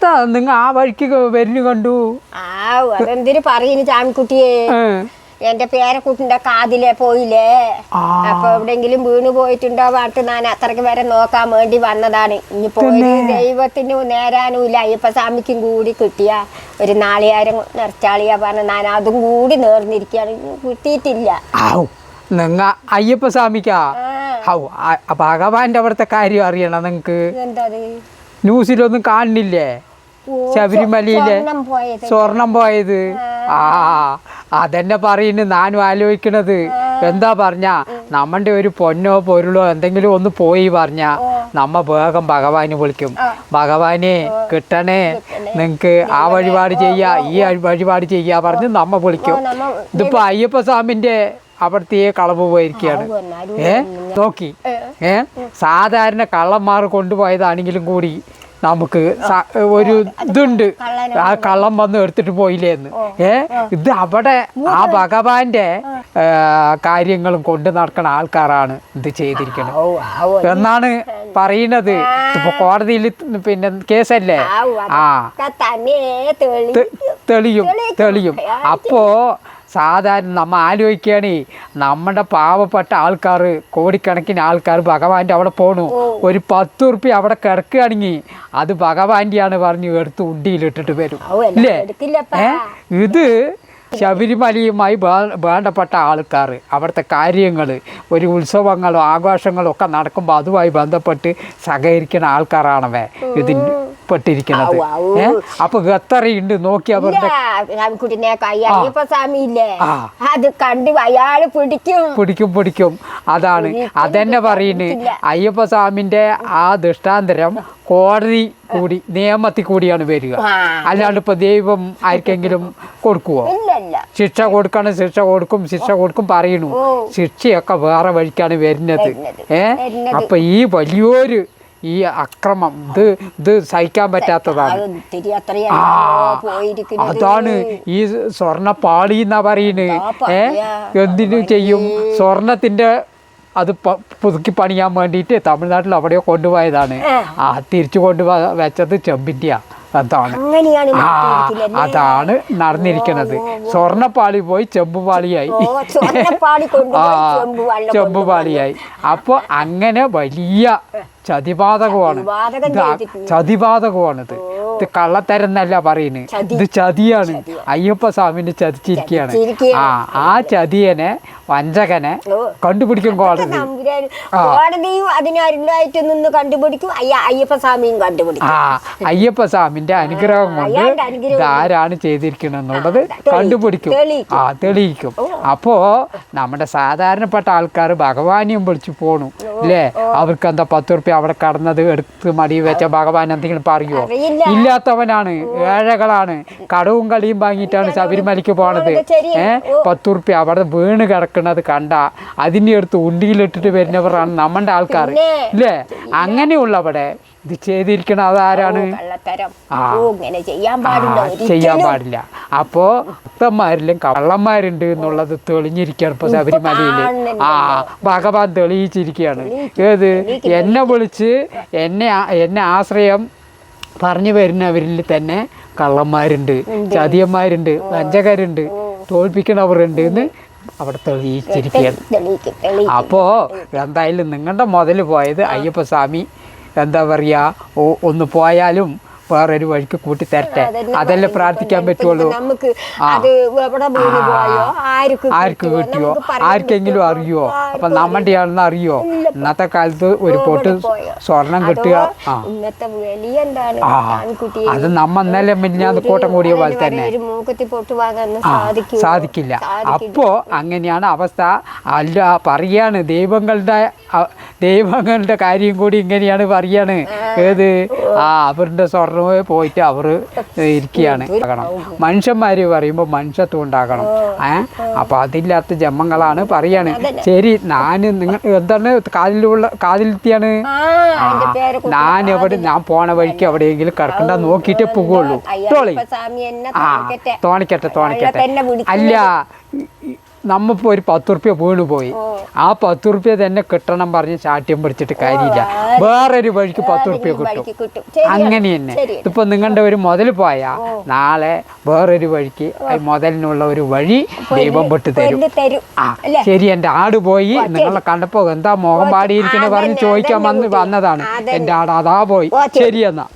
എന്താ? നിങ്ങൾ ആ വഴിക്ക് വരുന്നു കണ്ടു? ആ അതെന്തിനു പറയുന്നു ചാമിക്കുട്ടിയെ. എന്റെ പേരക്കുട്ടിന്റെ കാതിലെ പോയില്ലേ. അപ്പൊ എവിടെങ്കിലും വീണ് പോയിട്ടുണ്ടോ പറഞ്ഞിട്ട് ഞാൻ അത്രയ്ക്ക് വരെ നോക്കാൻ വേണ്ടി വന്നതാണ്. ഇനി പോയി ദൈവത്തിന് നേരാനും ഇല്ല അയ്യപ്പ സ്വാമിക്കും കൂടി കിട്ടിയ. ഒരു നാളികാരം നിറച്ചാളിയാ പറഞ്ഞ ഞാൻ അതും കൂടി നേർന്നിരിക്കുകയാണ്. കിട്ടിയിട്ടില്ല. നിങ്ങ അയ്യപ്പ സ്വാമിക്കാ? ഭഗവാന്റെ അവിടുത്തെ കാര്യം അറിയണം നിങ്ങക്ക്? ന്യൂസിലൊന്നും കാണുന്നില്ലേ? ഓ, ശബരിമലയിലെ സ്വർണം പോയത്. ആ. അതെന്നെ പറയുന്നു ഞാനും ആലോചിക്കണത്. എന്താ പറഞ്ഞ? നമ്മുടെ ഒരു പൊന്നോ പൊരുളോ എന്തെങ്കിലും ഒന്ന് പോയി പറഞ്ഞ. നമ്മ വേഗം ഭഗവാനെ വിളിക്കും. ഭഗവാനെ കിട്ടണേ. നിങ്ങക്ക് ആ വഴിപാട് ചെയ്യാ ഈ വഴിപാട് ചെയ്യാ പറഞ്ഞ് നമ്മ വിളിക്കും. ഇതിപ്പോ അയ്യപ്പ സ്വാമിന്റെ അവിടുത്തെ കളവ് പോയിരിക്കുകയാണ്. ഏ? നോക്കി. ഏ? സാധാരണ കള്ളന്മാർ കൊണ്ടുപോയതാണെങ്കിലും കൂടി നമുക്ക് ഒരു ഇതുണ്ട്. ആ കള്ളം വന്ന് എടുത്തിട്ട് പോയില്ലേന്ന് ഏ? ഇത് അവിടെ ആ ഭഗവാന്റെ കാര്യങ്ങളും കൊണ്ടു നടക്കുന്ന ആൾക്കാരാണ് ഇത് ചെയ്തിരിക്കുന്നത് എന്നാണ് പറയുന്നത് ഇപ്പൊ കോടതിയിൽ പിന്നെ കേസല്ലേ? ആ. തെളിയും. തെളിയും. അപ്പോ സാധാരണ നമ്മൾ ആലോചിക്കുകയാണേ നമ്മുടെ പാവപ്പെട്ട ആൾക്കാർ കോടിക്കണക്കിന് ആൾക്കാർ ഭഗവാന്റെ അവിടെ പോണു. ഒരു പത്ത് ഉറുപ്പ്യ അവിടെ കിടക്കുകയാണെങ്കിൽ അത് ഭഗവാന്റെയാണ് പറഞ്ഞു എടുത്ത് ഉണ്ടിയിലിട്ടിട്ട് വരും. അല്ലേ ഇത് ശബരിമലയുമായി വേണ്ടപ്പെട്ട ആൾക്കാർ അവിടുത്തെ കാര്യങ്ങൾ ഒരു ഉത്സവങ്ങളോ ആഘോഷങ്ങളോ ഒക്കെ നടക്കുമ്പോൾ അതുമായി ബന്ധപ്പെട്ട് സഹകരിക്കുന്ന ആൾക്കാരാണവേ. ഇതിന് പെട്ടിരിക്കുന്നത് അപ്പൊ എത്രയുണ്ട് നോക്കി അവരുടെ അത് കണ്ട് അയാൾ പിടിക്കും. പിടിക്കും പിടിക്കും. അതാണ്. അതെന്നെ പറയുന്നത് അയ്യപ്പസ്വാമിന്റെ ആ ദൃഷ്ടാന്തരം കോടതി കൂടി നിയമത്തിൽ കൂടിയാണ് വരിക. അല്ലാണ്ട് ഇപ്പൊ ദൈവം ആർക്കെങ്കിലും കൊടുക്കുവോ? ശിക്ഷ കൊടുക്കണം ശിക്ഷ കൊടുക്കും ശിക്ഷ കൊടുക്കും പറയണു. ശിക്ഷയൊക്കെ വേറെ വഴിക്കാണ് വരുന്നത്. ഏഹ് ഏ? അപ്പൊ ഈ വലിയൊരു ഈ അക്രമം. ഇത് ഇത് സഹിക്കാൻ പറ്റാത്തതാണ്. അതാണ് ഈ സ്വർണ പാളി എന്നാ പറയുന്നത് ഏ എന്തിനു ചെയ്യും? സ്വർണത്തിന്റെ അത് പുതുക്കി പണിയാൻ വേണ്ടിയിട്ട് തമിഴ്നാട്ടിൽ അവിടെയോ കൊണ്ടുപോയതാണ്. ആ. തിരിച്ചു കൊണ്ടുപോ വെച്ചത് ചെമ്പിന്റെയാ. അതാണ്. അതാണ് നടന്നിരിക്കുന്നത്. സ്വർണപ്പാളി പോയി ചെമ്പുപാളിയായി. ചെമ്പുപാളിയായി. അപ്പോൾ അങ്ങനെ വലിയ ചതിപാതകമാണ് ചതിപാതകം ഇത് ഇത് പറയുന്നത്. ഇത് ചതിയാണ്. അയ്യപ്പ സ്വാമിനെ ചതിച്ചിരിക്കുകയാണ്. ആ ആ ചതിയനെ വഞ്ചകനെ. കണ്ടുപിടിക്കും കോടതി. തമ്പുരാൻ കോടതിയും അതിനായിട്ട് നിന്ന് കണ്ടുപിടിക്കും. അയ്യ അയ്യപ്പ സ്വാമിയും കണ്ടുപിടിക്കും. ആ അയ്യപ്പ സ്വാമിന്റെ അനുഗ്രഹം കൊണ്ട് ഇതാരാണ് ചെയ്തിരിക്കണെന്നുള്ളത് കണ്ടുപിടിക്കും. ആ തെളിയിക്കും. അപ്പോ നമ്മുടെ സാധാരണപ്പെട്ട ആൾക്കാർ ഭഗവാനെയും വിളിച്ചു പോണു. അല്ലേ അവർക്ക് എന്താ പത്ത് റുപ്യ അവിടെ കടന്നത് എടുത്ത് മടി വെച്ച ഭഗവാൻ എന്തെങ്കിലും പറയുമോ ഇല്ലാത്തവനാണ് ഏഴകളാണ്. കടവും കളിയും വാങ്ങിയിട്ടാണ് ശബരിമലയ്ക്ക് പോണത്. ഏഹ് പത്ത് റുപ്യ അവിടെ വീണ് കിടക്കുന്നത് കണ്ട. അതിന്റെ അടുത്ത് ഉണ്ടിയിലിട്ടിട്ട് വരുന്നവരാണ് നമ്മുടെ ആൾക്കാർ. ഇല്ലേ? അങ്ങനെയുള്ളവിടെ ഇത് ചെയ്തിരിക്കണം അതാരാണ്? ചെയ്യാൻ പാടില്ല അപ്പോ ഭക്തന്മാരിലും കള്ളന്മാരുണ്ട് എന്നുള്ളത് തെളിഞ്ഞിരിക്കുകയാണ് ഇപ്പൊ ശബരിമലയിൽ. ആ ഭഗവാൻ തെളിയിച്ചിരിക്കുകയാണ്. ഏത്? എന്നെ വിളിച്ച് എന്നെ എന്നെ ആശ്രയം പറഞ്ഞു വരുന്നവരിൽ തന്നെ കള്ളന്മാരുണ്ട് ചതിയന്മാരുണ്ട് വഞ്ചകരുണ്ട് തോൽപ്പിക്കണവരുണ്ട് എന്ന് അവിടെ തെളിയിച്ചിരിക്കുകയാണ്. അപ്പോ എന്തായാലും നിങ്ങളുടെ മുതൽ പോയത് അയ്യപ്പസ്വാമി എന്താ പറയുക ഒന്ന് പോയാലും വേറൊരു വഴിക്ക് കൂട്ടി തരട്ടെ അതല്ലേ പ്രാർത്ഥിക്കാൻ പറ്റുള്ളൂ. ആർക്ക് കിട്ടിയോ ആർക്കെങ്കിലും അറിയോ? അപ്പൊ നമ്മുടെ ആണെന്ന് അറിയോ? ഇന്നത്തെ കാലത്ത് ഒരു പൊട്ട്? സ്വർണം കിട്ടുക അത് നമ്മ ഇന്നലെ മിന്നാന്ന് കൂട്ടം കൂടിയ പോലെ തന്നെ. സാധിക്കില്ല. അപ്പോ അങ്ങനെയാണ് അവസ്ഥ. അല്ല പറയാണ് ദൈവങ്ങളുടെ ദൈവങ്ങളുടെ കാര്യം കൂടി ഇങ്ങനെയാണ് പറയാണ്. ഏത്? ആ അവരുടെ സ്വർണമേ പോയിട്ട് അവർ ഇരിക്കുകയാണ്. ആകണം. മനുഷ്യന്മാര് പറയുമ്പോൾ മനുഷ്യത്വം ഉണ്ടാകണം. ഏ? അപ്പൊ അതില്ലാത്ത ജന്മങ്ങളാണ് പറയാണ്. ശരി ഞാൻ നിങ്ങൾ എന്താണ് കാതിലുള്ള കാതിലെത്തിയാണ് ഞാൻ എവിടെ ഞാൻ പോണ വഴിക്ക് എവിടെയെങ്കിലും കിടക്കണ്ട നോക്കിട്ട് പോകുള്ളൂ തോളി. ആ തോണിക്കട്ടെ തോണിക്കട്ടെ. അല്ല നമ്മിപ്പോൾ ഒരു പത്ത് റുപ്യ വീണ് പോയി. ആ പത്ത് റുപ്യ തന്നെ കിട്ടണം പറഞ്ഞ് ചാട്ട്യം പിടിച്ചിട്ട് കാര്യമില്ല. വേറൊരു വഴിക്ക് പത്ത് റുപ്യ കിട്ടും. അങ്ങനെ തന്നെ. ഇപ്പൊ നിങ്ങളുടെ ഒരു മുതൽ പോയാ നാളെ വേറൊരു വഴിക്ക് മുതലിനുള്ള ഒരു വഴി ദൈവം വിട്ട് തരും. ആ ശരി എന്റെ ആട് പോയി. നിങ്ങളെ കണ്ടപ്പോ എന്താ മോഹം പാടിയിരിക്കുന്നത് പറഞ്ഞ് ചോദിക്കാൻ വന്ന് വന്നതാണ്. എന്റെ എന്റെ ആട് അതാ പോയി. ശരി. എന്നാ.